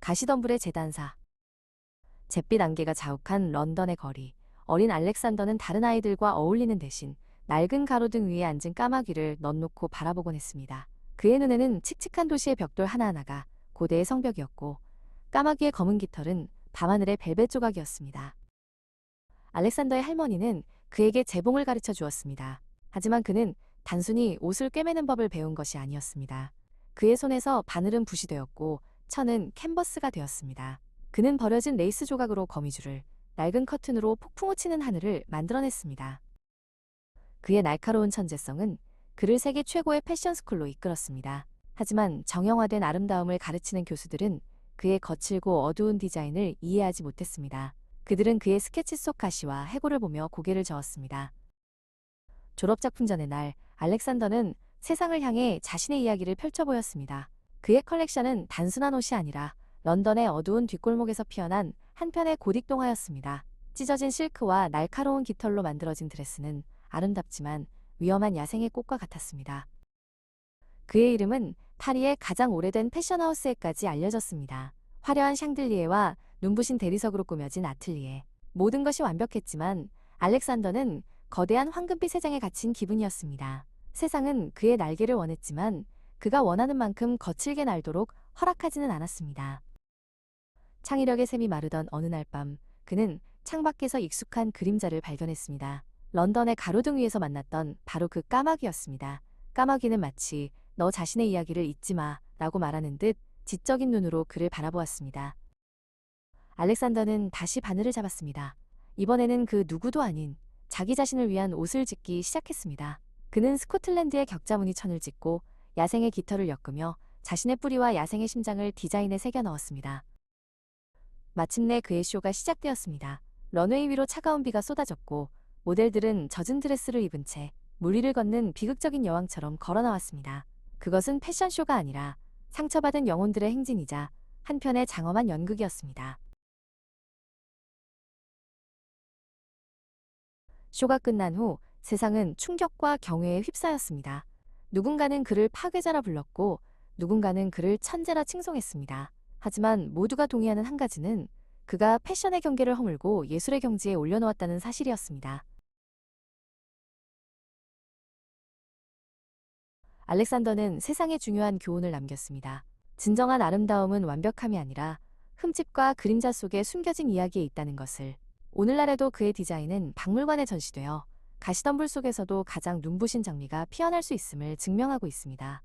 가시덤불의 재단사. 잿빛 안개가 자욱한 런던의 거리. 어린 알렉산더는 다른 아이들과 어울리는 대신 낡은 가로등 위에 앉은 까마귀를 넌놓고 바라보곤 했습니다. 그의 눈에는 칙칙한 도시의 벽돌 하나하나가 고대의 성벽이었고 까마귀의 검은 깃털은 밤하늘의 벨벳 조각이었습니다. 알렉산더의 할머니는 그에게 재봉을 가르쳐 주었습니다. 하지만 그는 단순히 옷을 꿰매는 법을 배운 것이 아니었습니다. 그의 손에서 바늘은 붓이 되었고 천은 캔버스가 되었습니다. 그는 버려진 레이스 조각으로 거미줄을, 낡은 커튼으로 폭풍우 치는 하늘을 만들어냈습니다. 그의 날카로운 천재성은 그를 세계 최고의 패션 스쿨로 이끌었습니다. 하지만 정형화된 아름다움을 가르치는 교수들은 그의 거칠고 어두운 디자인을 이해하지 못했습니다. 그들은 그의 스케치 속 가시와 해골을 보며 고개를 저었습니다. 졸업작품 전의 날, 알렉산더는 세상을 향해 자신의 이야기를 펼쳐 보였습니다. 그의 컬렉션은 단순한 옷이 아니라 런던의 어두운 뒷골목에서 피어난 한 편의 고딕 동화였습니다. 찢어진 실크와 날카로운 깃털로 만들어진 드레스는 아름답지만 위험한 야생의 꽃과 같았습니다. 그의 이름은 파리의 가장 오래된 패션하우스에까지 알려졌습니다. 화려한 샹들리에와 눈부신 대리석으로 꾸며진 아틀리에. 모든 것이 완벽했지만 알렉산더는 거대한 황금빛 세장에 갇힌 기분이었습니다. 세상은 그의 날개를 원했지만 그가 원하는 만큼 거칠게 날도록 허락하지는 않았습니다. 창의력의 샘이 마르던 어느 날 밤, 그는 창밖에서 익숙한 그림자를 발견했습니다. 런던의 가로등 위에서 만났던 바로 그 까마귀였습니다. 까마귀는 마치 너 자신의 이야기를 잊지 마 라고 말하는 듯 지적인 눈으로 그를 바라보았습니다. 알렉산더는 다시 바늘을 잡았습니다. 이번에는 그 누구도 아닌 자기 자신을 위한 옷을 짓기 시작했습니다. 그는 스코틀랜드의 격자무늬 천을 짓고 야생의 깃털을 엮으며 자신의 뿌리와 야생의 심장을 디자인에 새겨 넣었습니다. 마침내 그의 쇼가 시작되었습니다. 런웨이 위로 차가운 비가 쏟아졌고 모델들은 젖은 드레스를 입은 채 물 위를 걷는 비극적인 여왕처럼 걸어 나왔습니다. 그것은 패션쇼가 아니라 상처받은 영혼들의 행진이자 한편의 장엄한 연극이었습니다. 쇼가 끝난 후 세상은 충격과 경외에 휩싸였습니다. 누군가는 그를 파괴자라 불렀고 누군가는 그를 천재라 칭송했습니다. 하지만 모두가 동의하는 한 가지는 그가 패션의 경계를 허물고 예술의 경지에 올려놓았다는 사실이었습니다. 알렉산더는 세상에 중요한 교훈을 남겼습니다. 진정한 아름다움은 완벽함이 아니라 흠집과 그림자 속에 숨겨진 이야기에 있다는 것을. 오늘날에도 그의 디자인은 박물관에 전시되어 가시덤불 속에서도 가장 눈부신 장미가 피어날 수 있음을 증명하고 있습니다.